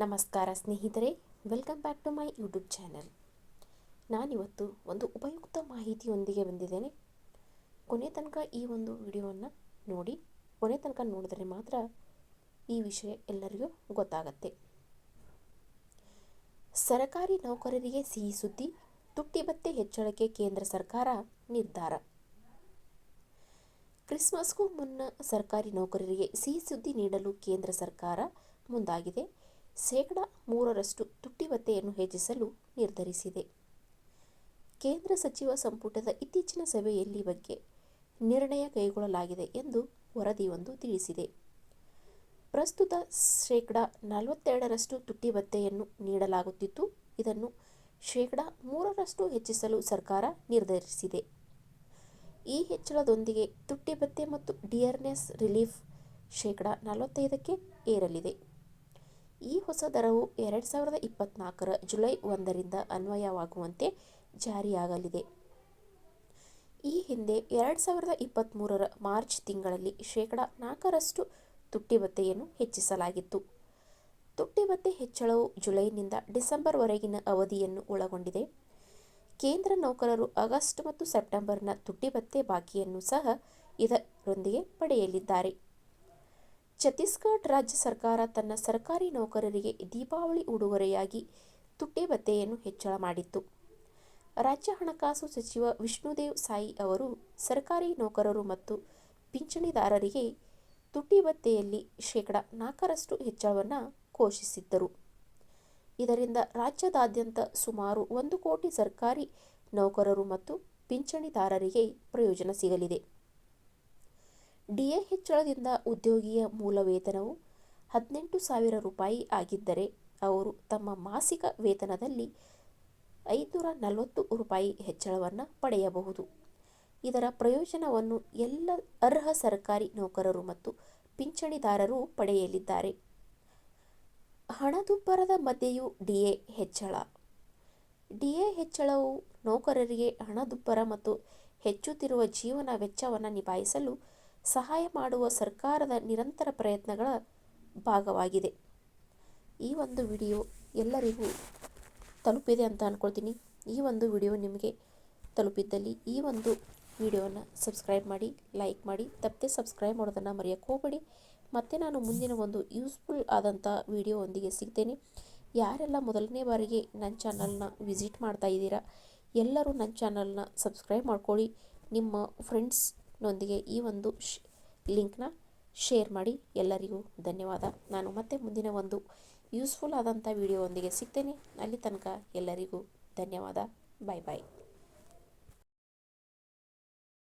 ನಮಸ್ಕಾರ ಸ್ನೇಹಿತರೆ welcome back to my YouTube channel ನಾನಿವತ್ತು ಒಂದು ಉಪಯುಕ್ತ ಮಾಹಿತಿಯೊಂದಿಗೆ ಬಂದಿದ್ದೇನೆ. ಕೊನೆ ತನಕ ಈ ಒಂದು ವಿಡಿಯೋವನ್ನು ನೋಡಿ, ಕೊನೆ ತನಕ ನೋಡಿದರೆ ಮಾತ್ರ ಈ ವಿಷಯ ಎಲ್ಲರಿಗೂ ಗೊತ್ತಾಗತ್ತೆ. ಸರಕಾರಿ ನೌಕರರಿಗೆ ಸಿಹಿ ಸುದ್ದಿ, ತುಟ್ಟಿ ಬತ್ತೆ ಹೆಚ್ಚಳಕ್ಕೆ ಕೇಂದ್ರ ಸರ್ಕಾರ ನಿರ್ಧಾರ. ಕ್ರಿಸ್ಮಸ್ಗೂ ಮುನ್ನ ಸರ್ಕಾರಿ ನೌಕರರಿಗೆ ಸಿಹಿ ಸುದ್ದಿ ನೀಡಲು ಕೇಂದ್ರ ಸರ್ಕಾರ ಮುಂದಾಗಿದೆ. ಶೇಕಡ ಮೂರರಷ್ಟು ತುಟ್ಟಿ ಭತ್ಯೆಯನ್ನು ಹೆಚ್ಚಿಸಲು ನಿರ್ಧರಿಸಿದೆ. ಕೇಂದ್ರ ಸಚಿವ ಸಂಪುಟದ ಇತ್ತೀಚಿನ ಸಭೆಯಲ್ಲಿ ಬಗ್ಗೆ ನಿರ್ಣಯ ಕೈಗೊಳ್ಳಲಾಗಿದೆ ಎಂದು ವರದಿಯೊಂದು ತಿಳಿಸಿದೆ. ಪ್ರಸ್ತುತ ಶೇಕಡ ನಲವತ್ತೆರಡರಷ್ಟು ತುಟ್ಟಿ ಭತ್ಯೆಯನ್ನು ನೀಡಲಾಗುತ್ತಿತ್ತು. ಇದನ್ನು ಶೇಕಡ ಮೂರರಷ್ಟು ಹೆಚ್ಚಿಸಲು ಸರ್ಕಾರ ನಿರ್ಧರಿಸಿದೆ. ಈ ಹೆಚ್ಚಳದೊಂದಿಗೆ ತುಟ್ಟಿ ಭತ್ಯೆ ಮತ್ತು ಡಿಯರ್ನೆಸ್ ರಿಲೀಫ್ ಶೇಕಡ ನಲವತ್ತೈದಕ್ಕೆ ಏರಲಿದೆ. ಈ ಹೊಸ ದರವು ಎರಡು ಸಾವಿರದ ಇಪ್ಪತ್ತ್ನಾಲ್ಕರ ಜುಲೈ ಒಂದರಿಂದ ಅನ್ವಯವಾಗುವಂತೆ ಜಾರಿಯಾಗಲಿದೆ. ಈ ಹಿಂದೆ ಎರಡು ಸಾವಿರದ ಇಪ್ಪತ್ತ್ಮೂರರ ಮಾರ್ಚ್ ತಿಂಗಳಲ್ಲಿ ಶೇಕಡ ನಾಲ್ಕರಷ್ಟು ತುಟ್ಟಿ ಭತ್ಯೆಯನ್ನು ಹೆಚ್ಚಿಸಲಾಗಿತ್ತು. ತುಟ್ಟಿ ಭತ್ಯೆ ಹೆಚ್ಚಳವು ಜುಲೈನಿಂದ ಡಿಸೆಂಬರ್ವರೆಗಿನ ಅವಧಿಯನ್ನು ಒಳಗೊಂಡಿದೆ. ಕೇಂದ್ರ ನೌಕರರು ಆಗಸ್ಟ್ ಮತ್ತು ಸೆಪ್ಟೆಂಬರ್ನ ತುಟ್ಟಿ ಭತ್ಯೆ ಬಾಕಿಯನ್ನು ಸಹ ಇದರೊಂದಿಗೆ ಪಡೆಯಲಿದ್ದಾರೆ. ಛತ್ತೀಸ್ಗಢ ರಾಜ್ಯ ಸರ್ಕಾರ ತನ್ನ ಸರ್ಕಾರಿ ನೌಕರರಿಗೆ ದೀಪಾವಳಿ ಉಡುಗೊರೆಯಾಗಿ ತುಟ್ಟಿ ಭತ್ಯೆಯನ್ನು ಹೆಚ್ಚಳ ಮಾಡಿತ್ತು. ರಾಜ್ಯ ಹಣಕಾಸು ಸಚಿವ ವಿಷ್ಣುದೇವ್ ಸಾಯಿ ಅವರು ಸರ್ಕಾರಿ ನೌಕರರು ಮತ್ತು ಪಿಂಚಣಿದಾರರಿಗೆ ತುಟ್ಟಿ ಭತ್ಯೆಯಲ್ಲಿ ಶೇಕಡ ನಾಲ್ಕರಷ್ಟು ಹೆಚ್ಚಳವನ್ನು ಘೋಷಿಸಿದ್ದರು. ಇದರಿಂದ ರಾಜ್ಯದಾದ್ಯಂತ ಸುಮಾರು ಒಂದು ಕೋಟಿ ಸರ್ಕಾರಿ ನೌಕರರು ಮತ್ತು ಪಿಂಚಣಿದಾರರಿಗೆ ಪ್ರಯೋಜನ ಸಿಗಲಿದೆ. ಡಿಎ ಹೆಚ್ಚಳದಿಂದ ಉದ್ಯೋಗಿಯ ಮೂಲ ವೇತನವು ಹದಿನೆಂಟು ಸಾವಿರ ರೂಪಾಯಿ ಆಗಿದ್ದರೆ ಅವರು ತಮ್ಮ ಮಾಸಿಕ ವೇತನದಲ್ಲಿ ಐದುನೂರ ನಲವತ್ತು ರೂಪಾಯಿ ಹೆಚ್ಚಳವನ್ನು ಪಡೆಯಬಹುದು. ಇದರ ಪ್ರಯೋಜನವನ್ನು ಎಲ್ಲ ಅರ್ಹ ಸರ್ಕಾರಿ ನೌಕರರು ಮತ್ತು ಪಿಂಚಣಿದಾರರು ಪಡೆಯಲಿದ್ದಾರೆ. ಹಣದುಬ್ಬರದ ಮಧ್ಯೆಯೂ ಡಿಎ ಹೆಚ್ಚಳ. ಡಿಎ ಹೆಚ್ಚಳವು ನೌಕರರಿಗೆ ಹಣದುಬ್ಬರ ಮತ್ತು ಹೆಚ್ಚುತ್ತಿರುವ ಜೀವನ ವೆಚ್ಚವನ್ನು ನಿಭಾಯಿಸಲು ಸಹಾಯ ಮಾಡುವ ಸರ್ಕಾರದ ನಿರಂತರ ಪ್ರಯತ್ನಗಳ ಭಾಗವಾಗಿದೆ. ಈ ಒಂದು ವಿಡಿಯೋ ಎಲ್ಲರಿಗೂ ತಲುಪಿದೆ ಅಂತ ಅಂದ್ಕೊಳ್ತೀನಿ ಈ ಒಂದು ವಿಡಿಯೋ ನಿಮಗೆ ತಲುಪಿದ್ದಲ್ಲಿ ಈ ಒಂದು ವಿಡಿಯೋನ ಸಬ್ಸ್ಕ್ರೈಬ್ ಮಾಡಿ, ಲೈಕ್ ಮಾಡಿ, ತಪ್ಪದೆ ಸಬ್ಸ್ಕ್ರೈಬ್ ಮಾಡೋದನ್ನು ಮರೆಯೋಕ್ಕೆ ಹೋಗಬೇಡಿ. ಮತ್ತು ನಾನು ಮುಂದಿನ ಒಂದು ಯೂಸ್ಫುಲ್ ಆದಂಥ ವಿಡಿಯೋ ಒಂದಿಗೆ ಸಿಗ್ತೇನೆ. ಯಾರೆಲ್ಲ ಮೊದಲನೇ ಬಾರಿಗೆ ನನ್ನ ಚಾನಲ್ನ ವಿಸಿಟ್ ಮಾಡ್ತಾ ಇದ್ದೀರಾ, ಎಲ್ಲರೂ ನನ್ನ ಚಾನಲ್ನ ಸಬ್ಸ್ಕ್ರೈಬ್ ಮಾಡ್ಕೊಳ್ಳಿ. ನಿಮ್ಮ ಫ್ರೆಂಡ್ಸ್ನೊಂದಿಗೆ ಈ ಒಂದು ಶ್, ಲಿಂಕ್ನ ಶೇರ್ ಮಾಡಿ ಎಲ್ಲರಿಗೂ ಧನ್ಯವಾದ. ನಾನು ಮತ್ತೆ ಮುಂದಿನ ಒಂದು ಯೂಸ್ಫುಲ್ ಆದಂಥ ವಿಡಿಯೋ ಒಂದಿಗೆ ಸಿಗ್ತೇನೆ. ಅಲ್ಲಿ ತನಕ ಎಲ್ಲರಿಗೂ ಧನ್ಯವಾದ. ಬಾಯ್ ಬಾಯ್.